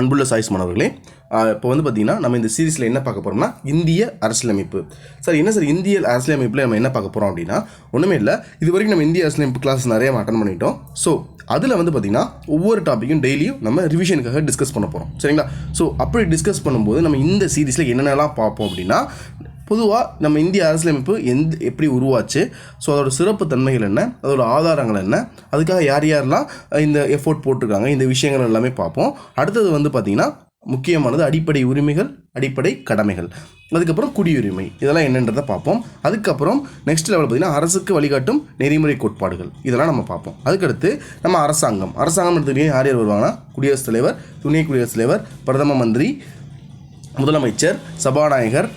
அன்புள்ள சாய்ஸ் மாணவர்களே இப்போ வந்து பார்த்தீங்கன்னா நம்ம இந்த சீரிஸில் என்ன பார்க்க போகிறோம்னா இந்திய அரசியலமைப்பு. சார் என்ன சார் இந்திய அரசியலமைப்பில் நம்ம என்ன பார்க்க போகிறோம் அப்படின்னா ஒன்றுமே இல்லை இது வரைக்கும் நம்ம இந்திய அரசியலமைப்பு கிளாஸ் நிறைய அட்டன் பண்ணிட்டோம். ஸோ அதில் வந்து பார்த்தீங்கன்னா ஒவ்வொரு டாப்பிக்கும் டெய்லியும் நம்ம ரிவிஷனுக்காக டிஸ்கஸ் பண்ண போகிறோம் சரிங்களா? ஸோ அப்படி டிஸ்கஸ் பண்ணும்போது நம்ம இந்த சீரிஸில் என்னென்னலாம் பார்ப்போம் அப்படின்னா பொதுவாக நம்ம இந்திய அரசியலமைப்பு எந்த எப்படி உருவாச்சு? ஸோ அதோட சிறப்பு தன்மைகள் என்ன? அதோட ஆதாரங்கள் என்ன? அதுக்காக யார் யாரெல்லாம் இந்த எஃபோர்ட் போட்டிருக்காங்க. இந்த விஷயங்கள் எல்லாமே பார்ப்போம். அடுத்தது வந்து பார்த்திங்கன்னா முக்கியமானது அடிப்படை உரிமைகள் அடிப்படை கடமைகள். அதுக்கப்புறம் குடியுரிமை. இதெல்லாம் என்னன்றதை பார்ப்போம். அதுக்கப்புறம் நெக்ஸ்ட் லெவல் பார்த்திங்கன்னா அரசுக்கு வழிகாட்டும் நெறிமுறை கோட்பாடுகள். இதெல்லாம் நம்ம பார்ப்போம். அதுக்கடுத்து நம்ம அரசாங்கம். அரசாங்கம் எடுத்துக்கிட்டே யார் யார் வருவாங்கன்னா குடியரசுத் தலைவர் துணை குடியரசுத் தலைவர் பிரதம மந்திரி முதலமைச்சர் சபாநாயகர்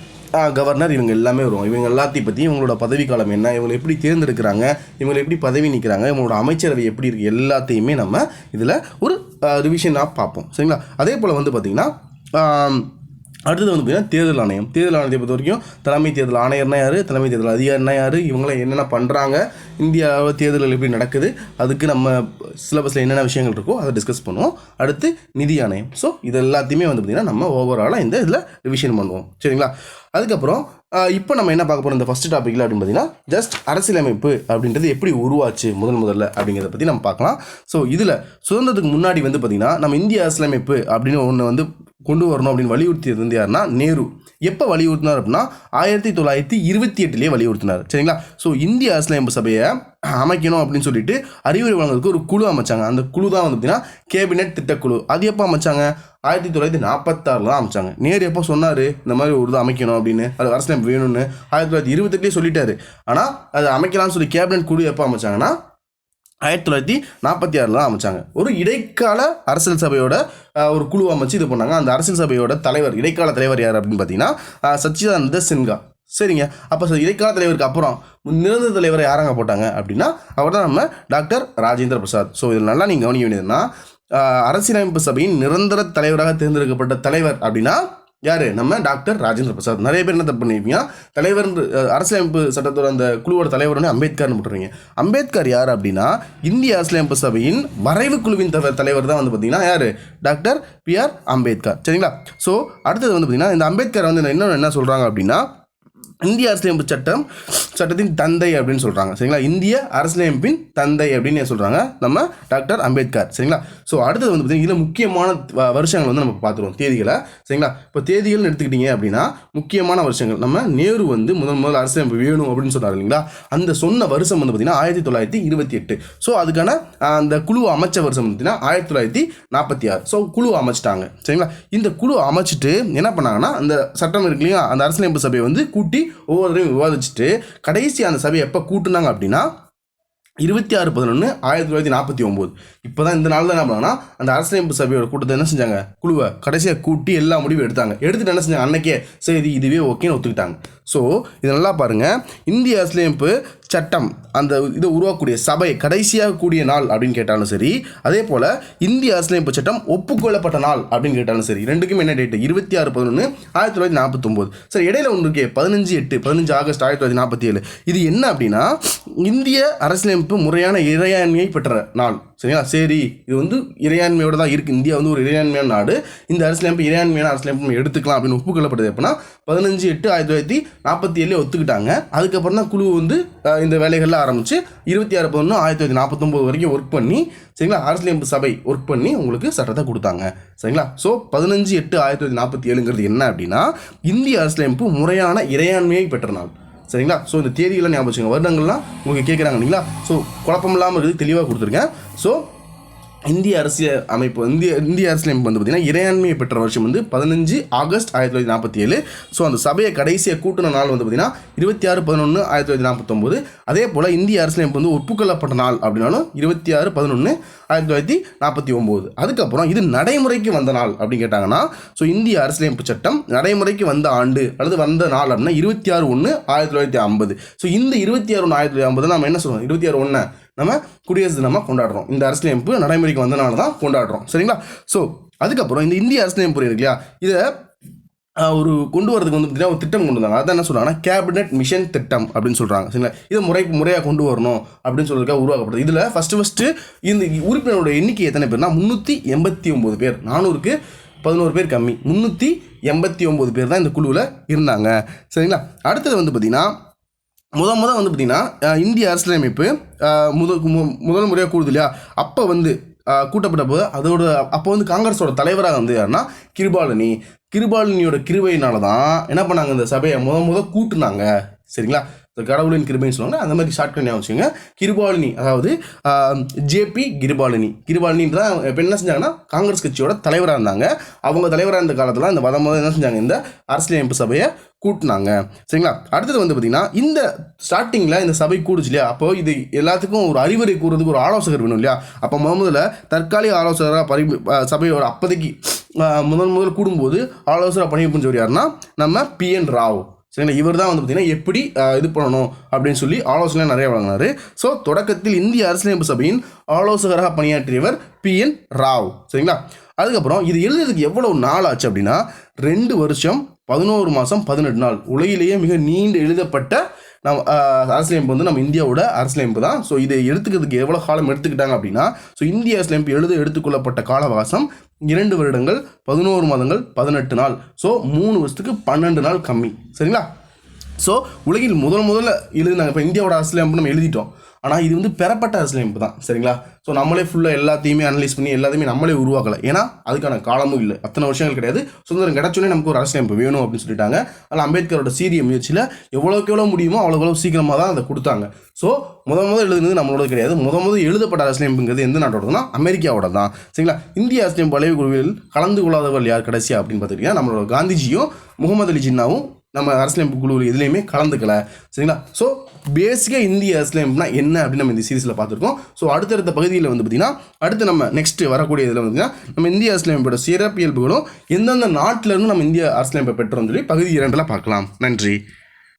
கவர்னர் இவங்க எல்லாமே வருவாங்க. இவங்க எல்லாத்தையும் பற்றி இவங்களோட பதவிக்காலம் என்ன இவங்களை எப்படி தேர்ந்தெடுக்கிறாங்க இவங்களை எப்படி பதவி நிற்கிறாங்க இவங்களோட அமைச்சரவை எப்படி இருக்குது எல்லாத்தையுமே நம்ம இதில் ஒரு ரிவிஷனாக பார்ப்போம். சரிங்களா? அதே போல் வந்து பார்த்திங்கன்னா அடுத்தது வந்து பார்த்தீங்கன்னா தேர்தல் ஆணையம். தேர்தல் ஆணையத்தை பொறுத்த வரைக்கும் தலைமை தேர்தல் ஆணையர்னா யார் தலைமை தேர்தல் அதிகாரினா யார் இவங்களாம் என்னென்ன பண்ணுறாங்க இந்தியாவில் தேர்தல்கள் எப்படி நடக்குது அதுக்கு நம்ம சிலபஸில் என்னென்ன விஷயங்கள் இருக்கோ அதை டிஸ்கஸ் பண்ணுவோம். அடுத்து நிதி ஆணையம். ஸோ இது எல்லாத்தையுமே வந்து பார்த்திங்கன்னா நம்ம ஓவராலாக இந்த இதில் ரிவிஷன் பண்ணுவோம். சரிங்களா? அதுக்கப்புறம் இப்போ நம்ம என்ன பார்க்க போகிறோம் இந்த ஃபஸ்ட் டாப்பிக்கில் அப்படின்னு பார்த்தீங்கன்னா ஜஸ்ட் அரசியலமைப்பு அப்படின்றது எப்படி உருவாச்சு முதல் முதல்ல அப்படிங்கிறத பற்றி நம்ம பார்க்கலாம். ஸோ இதில் சுதந்திரத்துக்கு முன்னாடி வந்து பார்த்திங்கன்னா நம்ம இந்திய அரசியலமைப்பு அப்படின்னு ஒன்று வந்து கொண்டு வரணும் அப்படின்னு வலியுறுத்தியது வந்து யாருன்னா நேரு. எப்போ வலியுறுத்தினார் அப்படின்னா ஆயிரத்தி தொள்ளாயிரத்தி இருபத்தி எட்டுலேயே வலியுறுத்தினார். சரிங்களா? ஸோ இந்திய அரசியலமைப்பு சபையை அமைக்கணும் அப்படின்னு சொல்லிட்டு அறிவுரை வழங்குறதுக்கு ஒரு குழு அமைச்சாங்க. அந்த குழு தான் வந்து பார்த்தீங்கன்னா கேபினெட் திட்டக்குழு. அது எப்போ அமைச்சாங்க? ஆயிரத்தி தொள்ளாயிரத்தி நாற்பத்தாறில் தான் அமைச்சாங்க. நேர் எப்போ சொன்னார்? இந்த மாதிரி ஒரு இது அமைக்கணும் அப்படின்னு. அது அரசியலமைப்பு வேணும்னு. ஆயிரத்தி தொள்ளாயிரத்தி இருபத்தெட்டுலேயே சொல்லிட்டாரு. ஆனால் அது அமைக்கலாம்னு சொல்லி கேபினட் குழு எப்போ அமைச்சாங்கன்னா ஆயிரத்தி தொள்ளாயிரத்தி நாற்பத்தி ஆறில் தான் அமைச்சாங்க. ஒரு இடைக்கால அரசியல் சபையோட ஒரு குழு அமைச்சு இது பண்ணாங்க. அந்த அரசியல் சபையோட தலைவர் இடைக்கால தலைவர் யார் அப்படின்னு பார்த்தீங்கன்னா சச்சிதானந்த சின்ஹா. சரிங்க. அப்போ இடைக்கால தலைவருக்கு அப்புறம் நிரந்தர தலைவரை யாராங்க போட்டாங்க அப்படின்னா அவர் தான் நம்ம டாக்டர் ராஜேந்திர பிரசாத். ஸோ இதில் நல்லா நீங்கள் கவனிக்க வேண்டியதுன்னா அரசியலமைப்பு சபையின் நிரந்தர தலைவராக தேர்ந்தெடுக்கப்பட்ட தலைவர் அப்படின்னா யார்? நம்ம டாக்டர் ராஜேந்திர பிரசாத். நிறைய பேர் என்ன தப்பு பண்ணிருப்பீங்க? தலைவர் அரசியலமைப்பு சட்டத்தோட அந்த குழுவோட தலைவர் வந்து அம்பேத்கர்னு போட்டுருவீங்க. அம்பேத்கர் யார் அப்படின்னா இந்திய அரசியலமைப்பு சபையின் வரைவு குழுவின் தவ- தலைவர் தான் வந்து பார்த்தீங்கன்னா யார்? Doctor B R Ambedkar. சரிங்களா? ஸோ அடுத்தது வந்து பார்த்தீங்கன்னா இந்த அம்பேத்கர் வந்து இன்னொன்று என்ன சொல்கிறாங்க அப்படின்னா இந்திய அரசியலமைப்பு சட்டம் சட்டத்தின் தந்தை அப்படின்னு சொல்கிறாங்க சரிங்களா? இந்திய அரசியலமைப்பின் தந்தை அப்படின்னு சொல்கிறாங்க நம்ம டாக்டர் அம்பேத்கர். சரிங்களா? ஸோ அடுத்தது வந்து பார்த்தீங்கன்னா இதில் முக்கியமான வருஷங்கள் வந்து நம்ம பார்த்துருவோம். தேதிகளை. சரிங்களா? இப்போ தேதிகள்னு எடுத்துக்கிட்டீங்க அப்படின்னா முக்கியமான வருஷங்கள். நம்ம நேரு வந்து முதல் முதல் அரசியலமைப்பு வேணும் அப்படின்னு சொன்னார் இல்லைங்களா? அந்த சொன்ன வருஷம் வந்து பார்த்தீங்கன்னா ஆயிரத்தி தொள்ளாயிரத்தி இருபத்தி எட்டு. ஸோ அதுக்கான அந்த குழு அமைச்ச வருஷம் பார்த்தீங்கன்னா ஆயிரத்தி தொள்ளாயிரத்தி நாற்பத்தி ஆறு. ஸோ குழு அமைச்சிட்டாங்க. சரிங்களா? இந்த குழு அமைச்சிட்டு என்ன பண்ணாங்கன்னா அந்த சட்டம் இருக்கு இல்லையா? அந்த அரசியலமைப்பு சபையை வந்து கூட்டி ஒவ்வொருத்தரையும் விவாதிச்சுட்டு கடைசி அந்த சபையை எப்போ கூட்டுனாங்க அப்படின்னா இருபத்தி ஆறு பதினொன்று ஆயிரத்தி தொள்ளாயிரத்தி நாற்பத்தி ஒம்பது. இப்போ தான் இந்த நாளில் என்ன பண்ணாங்கன்னா அந்த அரசியலமைப்பு சபையோட கூட்டத்தை என்ன செஞ்சாங்க? குழுவை கடைசியாக கூட்டி எல்லா முடிவும் எடுத்தாங்க. எடுத்துட்டு என்ன செஞ்சாங்க? அன்னைக்கே சரி இதுவே ஓகேன்னு ஒத்துக்கிட்டாங்க. ஸோ இது நல்லா பாருங்கள் இந்திய அரசியலமைப்பு சட்டம் அந்த இதை உருவாக்கக்கூடிய சபை கடைசியாக கூடிய நாள் அப்படின்னு கேட்டாலும் சரி அதே போல் இந்திய அரசியலமைப்பு சட்டம் ஒப்புக்கொள்ளப்பட்ட நாள் அப்படின்னு கேட்டாலும் சரி ரெண்டுக்கும் என்ன டேட்டு இருபத்தி ஆறு பதினொன்று ஆயிரத்தி தொள்ளாயிரத்தி நாற்பத்தொம்போது. சரி இடையில ஒன்று இருக்கே பதினஞ்சு எட்டு பதினஞ்சு ஆகஸ்ட் ஆயிரத்தி தொள்ளாயிரத்தி நாற்பத்தி ஏழு. இது என்ன அப்படின்னா இந்திய அரசியலமைப்பு முறையான இறையாண்மையை பெற்ற நாள் சரிங்களா? சரி இது வந்து இறையாண்மையோடு தான் இருக்குது இந்தியா வந்து ஒரு இறையாண்மையான நாடு. இந்த அரசியலமைப்பு இறையாண்மையான அரசியலமைப்பு எடுத்துக்கலாம் அப்படின்னு ஒப்புக்கொள்ளப்பட்டது எப்படின்னா பதினஞ்சு எட்டு ஆயிரத்தி தொள்ளாயிரத்தி நாற்பத்தி ஏழுலேயே ஒத்துக்கிட்டாங்க. அதுக்கப்புறம் தான் குழு வந்து இந்த வேலைகள்லாம் ஆரம்பித்து இருபத்தி ஆறு பதினொன்று ஆயிரத்தி தொள்ளாயிரத்தி நாற்பத்தொம்போது வரைக்கும் ஒர்க் பண்ணி சரிங்களா? அரசியலமைப்பு சபை ஒர்க் பண்ணி உங்களுக்கு சட்டத்தை கொடுத்தாங்க. சரிங்களா? ஸோ பதினஞ்சு எட்டு ஆயிரத்தி தொள்ளாயிரத்தி நாற்பத்தி ஏழுங்கிறது என்ன அப்படின்னா இந்திய அரசியலமைப்பு முறையான இறையாண்மையை பெற்ற நாள். சரிங்களா? ஸோ இந்த தேதியெல்லாம் ஞாபகம் வருடங்கள்லாம் உங்களுக்கு கேட்குறாங்க இல்லைங்களா? ஸோ குழப்பம் இல்லாமல் இருக்குது தெளிவாக கொடுத்துருக்கேன். ஸோ இந்திய அரசியல் அமைப்பு இந்திய இந்திய அரசியலமைப்பு வந்து பார்த்திங்கன்னா இறையாண்மையை பெற்ற வருஷம் வந்து பதினஞ்சு ஆகஸ்ட் ஆயிரத்தி தொள்ளாயிரத்தி நாற்பத்தி ஏழு. ஸோ அந்த சபையை கடைசியாக கூட்டின நாள் வந்து பார்த்திங்கன்னா இருபத்தி ஆறு பதினொன்று ஆயிரத்தி தொள்ளாயிரத்தி நாற்பத்தொம்போது. அதே போல் இந்திய அரசியலமைப்பு வந்து ஒப்புக்கொள்ளப்பட்ட நாள் அப்படின்னாலும் இருபத்தி ஆறு பதினொன்று ஆயிரத்தி தொள்ளாயிரத்தி நாற்பத்தி ஒம்பது. அதுக்கப்புறம் இது நடைமுறைக்கு வந்த நாள் அப்படின்னு கேட்டாங்கன்னா ஸோ இந்திய அரசியலமைப்பு சட்டம் நடைமுறைக்கு வந்த ஆண்டு அல்லது வந்த நாள் அப்படின்னா இருபத்தி ஆறு ஒன்று ஆயிரத்தி தொள்ளாயிரத்தி ஐம்பது. ஸோ இந்த இருபத்தி ஆறு ஒன்று ஆயிரத்தி தொள்ளாயிரத்தி ஐம்பது நம்ம என்ன சொல்லுவோம் இருபத்தி ஆறு ஒன்று நம்ம குடியரசு தினமாக கொண்டாடுறோம். இந்த அரசியலமைப்பு நடைமுறைக்கு வந்தனால தான் கொண்டாடுறோம். சரிங்களா? ஸோ அதுக்கப்புறம் இந்த இந்திய அரசியலமைப்பு இருக்கு இல்லையா? இதை ஒரு கொண்டு வரதுக்கு வந்து பார்த்தீங்கன்னா ஒரு திட்டம் கொண்டு வந்தாங்க. அதான் என்ன சொல்கிறாங்கன்னா கேபினெட் மிஷன் திட்டம் அப்படின்னு சொல்கிறாங்க சரிங்களா? இதை முறை முறையாக கொண்டு வரணும் அப்படின்னு சொல்றதுக்காக உருவாக்கப்படுது இதில் ஃபஸ்ட்டு ஃபஸ்ட்டு இந்த உறுப்பினரோட எண்ணிக்கை எத்தனை பேர்னா முந்நூற்றி எண்பத்தி ஒம்பது பேர். நானூறுக்கு பதினோரு பேர் கம்மி. முந்நூற்றி எண்பத்தி ஒம்பது பேர் தான் இந்த குழுவில் இருந்தாங்க. சரிங்களா? அடுத்தது வந்து பார்த்திங்கன்னா முத முத வந்து பார்த்திங்கன்னா இந்திய அரசியலமைப்பு முத முதல் முறையாக கூடுது இல்லையா? அப்போ வந்து கூட்டப்பட்டப்போ அதோட அப்போ வந்து காங்கிரஸோட தலைவராக வந்து யாருன்னா கிருபாலினி. கிருபாலினியோட கிருபையினால தான் என்ன பண்ணாங்க இந்த சபையை முத முத கூட்டுனாங்க. சரிங்களா? இந்த கடவுளின் கிருபைன்னு சொல்லுவாங்க அந்த மாதிரி ஷார்ட் கட் வச்சுங்க கிருபாலினி அதாவது ஜேபி கிருபாலினி. கிருபாலினின்ற இப்போ என்ன செஞ்சாங்கன்னா காங்கிரஸ் கட்சியோட தலைவராக இருந்தாங்க. அவங்க தலைவராக இருந்த காலத்தில் இந்த மத முதல் என்ன செஞ்சாங்க இந்த அரசியலமைப்பு சபையை கூட்டினாங்க. சரிங்களா? அடுத்தது வந்து பார்த்தீங்கன்னா இந்த ஸ்டார்டிங்கில் இந்த சபை கூடுச்சு இல்லையா? அப்போ இது எல்லாத்துக்கும் ஒரு அறிவுரை கூறுறதுக்கு ஒரு ஆலோசகர் வேணும் இல்லையா? அப்போ முத முதல்ல தற்காலிக ஆலோசகராக பரி சபையோட அப்போதைக்கு முதல் முதல் கூடும்போது ஆலோசனை பணி புரிஞ்சவர் யாருன்னா நம்ம பிஎன் ராவ். சரிங்களா? இவர் தான் வந்து பார்த்தீங்கன்னா எப்படி இது பண்ணணும் அப்படின்னு சொல்லி ஆலோசனை நிறைய வழங்கினார். ஸோ தொடக்கத்தில் இந்திய அரசியலமைப்பு சபையின் ஆலோசகராக பணியாற்றியவர் பிஎன் ராவ். சரிங்களா? அதுக்கப்புறம் இது எழுதுறதுக்கு எவ்வளோ நாள் ஆச்சு அப்படின்னா ரெண்டு வருஷம் பதினோரு மாதம் பதினெட்டு நாள். உலகிலேயே மிக நீண்டு எழுதப்பட்ட நம்ம அரசியலமைப்பு வந்து நம்ம இந்தியாவோட அரசியலமைப்பு தான். ஸோ இதை எடுத்துக்கிறதுக்கு எவ்வளோ காலம் எடுத்துக்கிட்டாங்க அப்படின்னா ஸோ இந்திய அரசியலமைப்பு எழுத எடுத்துக்கொள்ளப்பட்ட கால அவகாசம் இரண்டு வருடங்கள் பதினோரு மாதங்கள் பதினெட்டு நாள். ஸோ மூணு வருஷத்துக்கு பன்னெண்டு நாள் கம்மி. சரிங்களா? ஸோ உலகில் முதல் முதல்ல எழுதினாங்க. இப்போ இந்தியாவோட அரசியலமைப்பு நம்ம எழுதிட்டோம். ஆனால் இது வந்து பெறப்பட்ட அரசியலமைப்பு தான். சரிங்களா? ஸோ நம்மளே ஃபுல்லாக எல்லாத்தையுமே அனலைஸ் பண்ணி எல்லாத்தையுமே நம்மளே உருவாக்கலை. ஏன்னா அதுக்கான காலமும் இல்லை. அத்தனை வருஷங்கள் கிடையாது. சுதந்திரம் கிடைச்சோன்னே நமக்கு ஒரு அரசியலமைப்பு வேணும் அப்படின்னு சொல்லிட்டாங்க. அதில் அம்பேத்கரோட சீரிய முயற்சியில் எவ்வளோக்கு எவ்வளோ முடியுமோ அவ்வளோக்கு எவ்வளோ சீக்கிரமாக தான் அதை கொடுத்தாங்க. ஸோ முத முதல் எழுதுனது நம்மளோட கிடையாது. முத முதல் எழுதப்பட்ட அரசியலமைப்புங்கிறது எந்த நாட்டோடதுன்னா அமெரிக்காவோட தான். சரிங்களா? இந்திய அரசியலமைப்பு வளைவு குழுவில் கலந்து கொள்ளாதவர்கள் யார் கடைசியா அப்படின்னு பார்த்துக்கிட்டிங்கன்னா நம்மளோட காந்திஜியும் முகமது அலி ஜின்னாவும் நம்ம அரசியலமைப்பு குழு இதுலேயுமே கலந்துக்கல. சரிங்களா? ஸோ பேசிக்காக இந்திய அரசியலமைப்புனா என்ன அப்படின்னு நம்ம இந்த சீரிஸில் பார்த்துருக்கோம். ஸோ அடுத்தடுத்த பகுதியில் வந்து பார்த்திங்கன்னா அடுத்து நம்ம நெக்ஸ்ட்டு வரக்கூடிய இதில் வந்து பார்த்தீங்கன்னா நம்ம இந்திய அரசியலமைப்போட சிறப்பியல்புகளும் எந்தெந்த நாட்டிலேருந்து நம்ம இந்திய அரசியலமைப்பை பெற்றோம்னு சொல்லி பகுதி இரண்டில் பார்க்கலாம். நன்றி.